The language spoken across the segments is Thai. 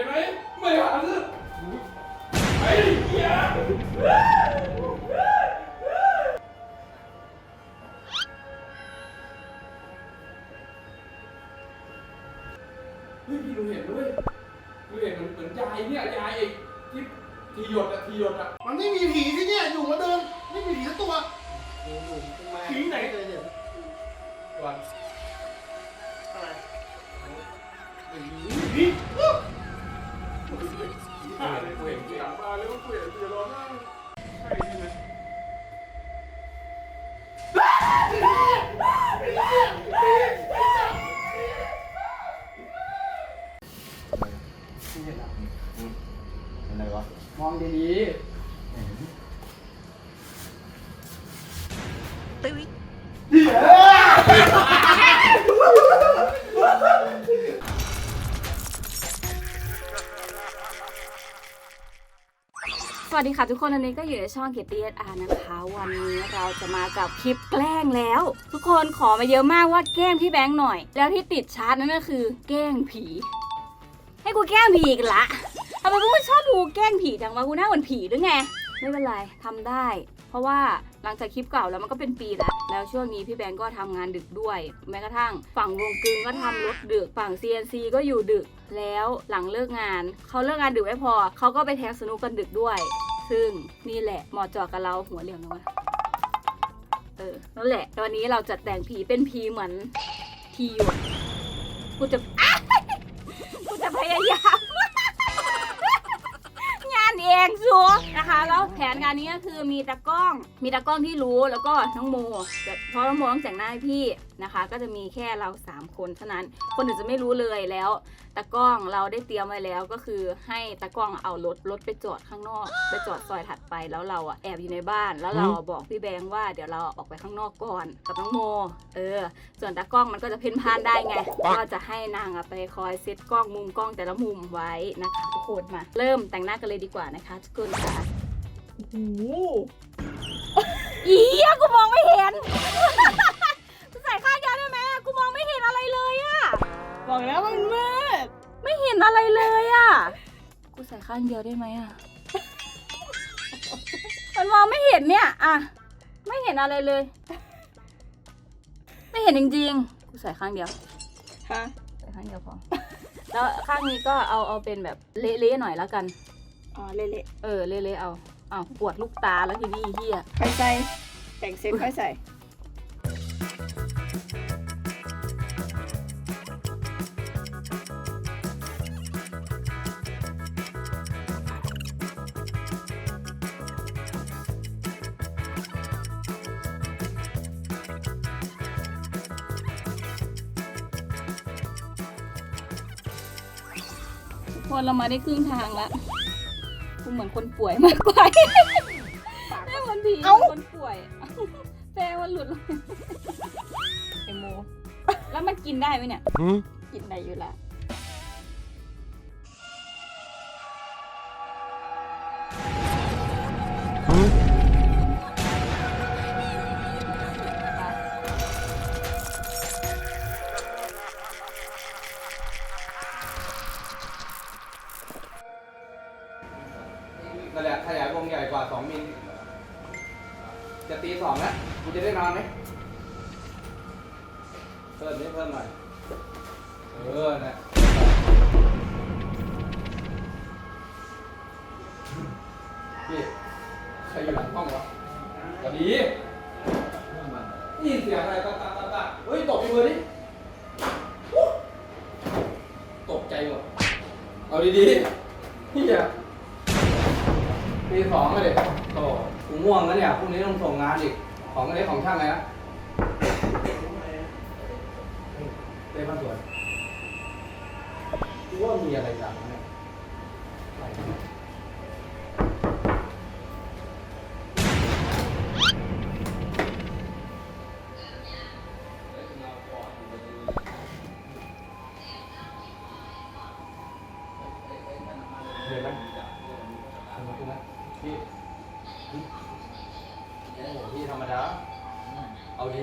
ห็นไหมไม่หาซื้อไอ้เหี้ยเฮ้ยพี่ดูเห็นด้วยดูเห็นเหมือนเหมือนยายเนี่ยยายไอ้ที่ทีหยดอะทีหยดอะมันไม่มีผีที่เนี่ยอยู่มาเดิน ไม่มีผีสักตัว ผีไหน วัน อะไรวะมองดีสวัสดีค่ะทุกคนอันนี้ก็อยู่ในช่องเกียรติเอสอาร์นะคะ วันนี้เราจะมากับคลิปแกล้งแล้ว ทุกคนขอมาเยอะมากว่าแกล้งพี่แบงค์หน่อย แล้วที่ติดชาร์ตนั่นก็คือแกล้งผี ให้กูแกล้งผีอีกละทำไมพวกมึงชอบดูแกล้งผีจังวะกูหน้าเหมือนผีหรือไง ไม่เป็นไรทำได้ เพราะว่าหลังจากคลิปเก่าแล้วมันก็เป็นปีแล้ว แล้วช่วงนี้พี่แบงก์ก็ทำงานดึกด้วย แม้กระทั่งฝั่งวงกึงก็ทำรถดึก ฝั่ง CNC ก็อยู่ดึก แล้วหลังเลิกงาน เขาเลิกงานดึกไม่พอ เขาก็ไปแทงสนุกกันดึกด้วย ซึ่งนี่แหละเหมาะเจาะกับเราหัวเหลี่ยมนะวะเออ นั่นแหละ ตอนนี้เราจะแต่งผีเป็นผีเหมือนทีหยดกูจะกูจะ ยายาม งานเองสัวนะคะ แล้วแผนการนี้ก็คือมีตากล้อง มีตากล้องที่รู้แล้วก็น้องโมแต่เพราะน้องโมต้องแต่งหน้าให้พี่ นะคะ ก็จะมีแค่เราสามคนเท่านั้น คนอื่นจะไม่รู้เลยแล้วตากล้องเราได้เตรียมไว้แล้วก็คือให้ตากล้องเอารถรถไปจอดข้างนอก ไปจอดซอยถัดไปแล้วเราอะแอบอยู่ในบ้าน แล้วเราอะบอกพี่แบงค์ว่าเดี๋ยวเราออกไปข้างนอกก่อนกับน้องโม เออ ส่วนตากล้องมันก็จะเพ่นพ่านได้ไง ก็จะให้นางอะไปคอยเซตกล้องมุมกล้องแต่ละมุมไว้นะคะทุกคนมา เริ่มแต่งหน้ากันเลยดีกว่านะคะทุกคนค่ะโอ้โหอีเหี้ยกูมองไม่เห็น บอกแล้วมันมืดไม่เห็นอะไรเลยอะกูใส่ข้างเดียวได้ไหมอะมันมองไม่เห็นเนี่ยอะไม่เห็นอะไรเลย ไม่เห็นจริงๆ กูใส่ข้างเดียว ฮะใส่ข้างเดียวพอ แล้วข้างนี้ก็เอาเอาเป็นแบบเละๆหน่อยแล้วกัน อ๋อเละเออเละๆเอาอ้าวปวดลูกตาแล้วทีนี้ไอ้เฮียๆค่อยใส่แต่งเสร็จค่อยใส่ ทุกคนเรามาได้ครึ่งทางแล้วกูเหมือนคนป่วยมากกว่าไม่เหมือนผีเหมือนคนป่วยแปลว่าหลุดเลยไอโม แล้วมันกินได้ไหมเนี่ย กินได้อยู่ละ นั่นแหละขยายวงใหญ่กว่า2มิลจะตีสองแล้วกูจะได้นอนไหมเพิ่มนิดเพิ่มหน่อยเออนะพี่ใครอยู่หลังห้องวะสวัสดีนี่เสียงอะไรตะตะตะตะเฮ้ยตกไปเลยดิตกใจหมดเอาดีๆพี่อะ ปีสองเลยโอ้กูง่วงแล้วเนี่ยพรุ่งนี้ต้องส่งงานอีก ของอะไรของช่างไงนะเต้พันสวนกูว่ามีอะไรอย่างเนี่ย เอาดี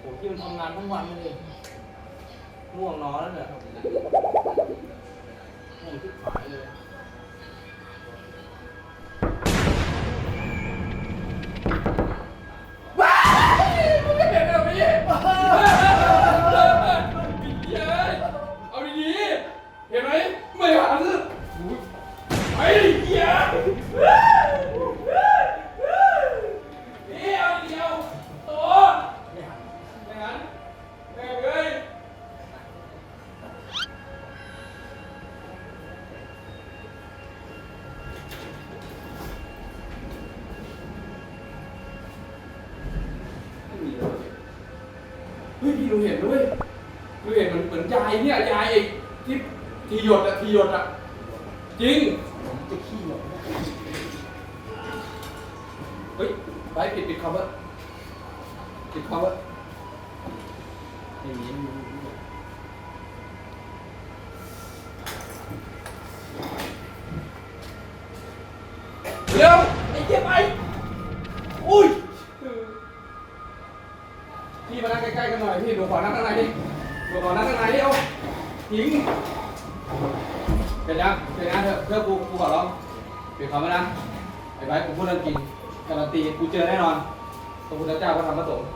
โอ้พี่มันทำงานทั้งวันเลยง่วงนอนแล้วเนี่ยง่วงทุกฝ่ายเลย เฮ้ยพี่ดูเห็นด้วยดูเห็นเหมือนเหมือนยายเนี่ยยายไอ้ที่ทีหยดอะทีหยดอะจริงผมจะขี้หรอกเฮ้ยไปปิดปิดคอมเวอร์ปิดคอมเวอร์ไม่มีไม่มีไม่มีเร็วไอ้เหี้ยไป หน่อยพี่ดูขอนั่งข้างในดิดูขอนั่งข้างในดิเอาหญิงเสร็จยังเสร็จงานเถอะเพื่อกูกูขอร้องเปลี่ยนคอมไว้นะไอ้ใบกูพูดเรื่องจริงการันตีกูเจอแน่นอนพระพุทธเจ้าพระธรรมพระสงฆ์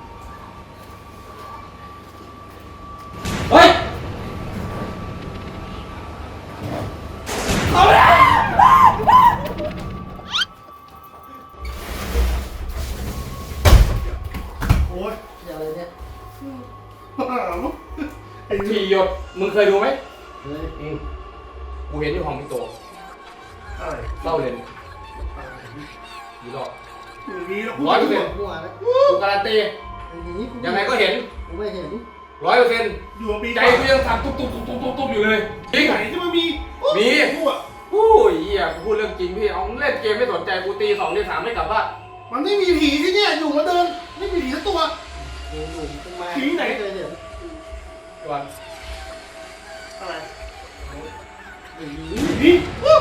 มึงเคยดูไหมเฮ้ยอืมกูเห็นที่ห้องพี่โตอะไรเล่าเลยกี่รอบอย่างนี้แล้วร้อยเปอร์เซ็นต์หัวแล้วกูการันตีอย่างนี้ยังไงก็เห็นกูไม่เห็นร้อยเปอร์เซ็นต์อยู่ปีใจกูยังทำตุ๊บตุ๊บตุ๊บตุ๊บตุ๊บตุ๊บอยู่เลยจริงไหนที่มันมีมีหัวโอ้ยเหี้ยกูพูดเรื่องจริงพี่เอาเล่นเกมไม่สนใจกูตีสองตีสามไม่กลับบ้านมันไม่มีผีที่เนี่ยอยู่มาเดิน ไม่มีผีสักตัวผีไหนไอ้วัน อะไรผีผีอู้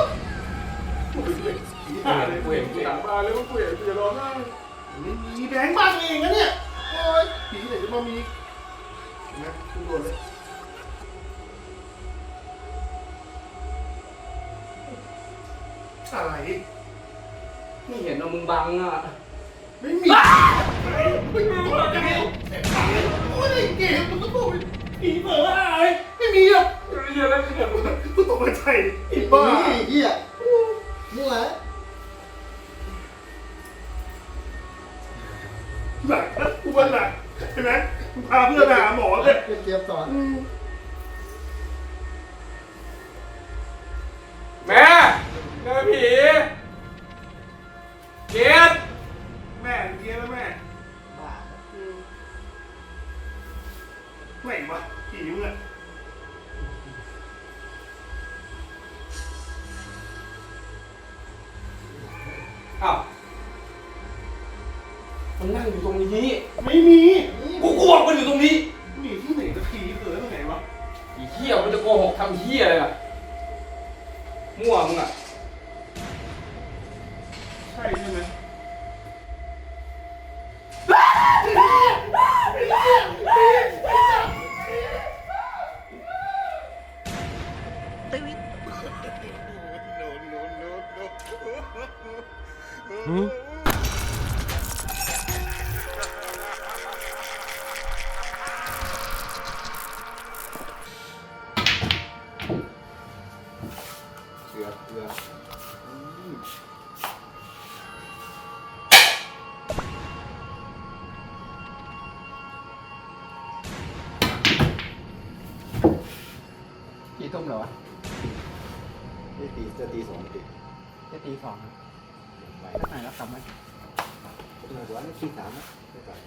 กูเห็นกูเห็นกูดังมาเลยว่ากูเห็นกูจะร้องไห้ไม่มีแบงค์บ้านเองนะเนี่ย โอ๊ยผีไหนจะมามีเห็นไหมคุณโดนเลยอะไร ไม่เห็นเอามึงบังอะไม่มีไม่มีตัวเดียวโอ้ยเกมมันก็บอกผีเปิดอะไรไม่มีหรอก เหี้ยแล้วเหี้ยกูตกใจผีบ้าไอ้เหี้ยมั่วหนักนกูว่าหนักเห็นไหมกูพาเพื่อนไปหาหมอเลยเป็นเกมสอนแม่เจอผีเกด อ้าวมันนั่งอยู่ตรงนี้ไม่มีกูกลัวมันอยู่ตรงนี้มีที่ไหนจะผีเผลอตรงไหนวะไอ้เหี้ยมันจะโกหกทำเหี้ยอะไรอะมั่วมึงอะ เสือเสือกี่ทุ่มเหรอวะนี่ตีจะตีสองตีจะตีสองครับไปสักไหนแล้วกลับไหมหนึ่งวันตีสามนะไม่กลับ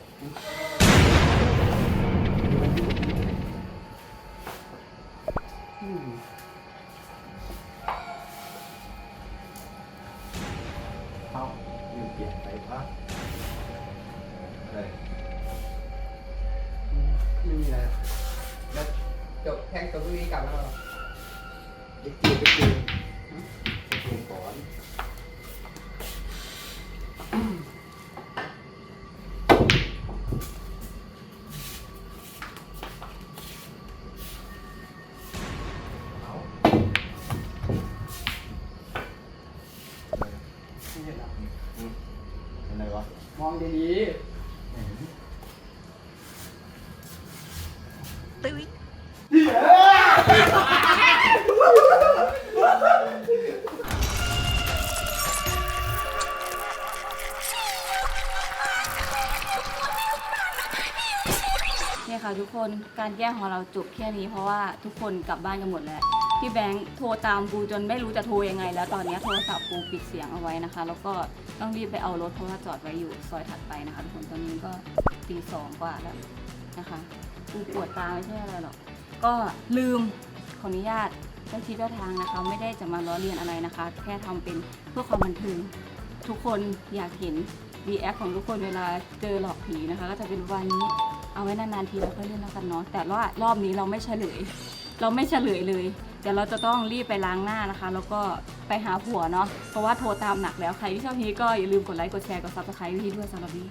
เอา กลับแล้วเรอเดีเด็กจีบเด็กจีบก่อไม่เห็นเหรออะไรวะมองดีๆ ตึ๊ก คนการแกล้งของเราจบแค่นี้เพราะว่าทุกคนกลับบ้านกันหมดแล้ว พี่แบงค์โทรตามกูจนไม่รู้จะโทรยังไง แล้วตอนนี้โทรศัพท์กูปิดเสียงเอาไว้นะคะ แล้วก็ต้องรีบไปเอารถเพราะว่าจอดไว้อยู่ซอยถัดไปนะคะทุกคนตอนนี้ก็ตีสองกว่าแล้วนะคะกูปวดตาไม่ใช่อะไรหรอกก็ลืมขออนุญาตเจ้าที่าทางนะคะ ไม่ได้จะมาล้อเลียนอะไรนะคะ แค่ทำเป็นเพื่อความบันเทิงทุกคนอยากเห็นรีแอคของทุกคนเวลาเจอหลอกผีนะคะ ก็จะเป็นวันนี้ เอาไว้นานๆทีเราค่อยเล่นแล้วกันเนาะแต่ว่ารอบนี้เราไม่เฉลย เราไม่เฉลยเลยเดี๋ยวเราจะต้องรีบไปล้างหน้านะคะ แล้วก็ไปหาผัวเนาะเพราะว่าโทรตามหนักแล้วใครที่ชอบพีก็อย่าลืมกดไลค์กดแชร์กดซับสไครต์พี่ด้วยสำหรับนี้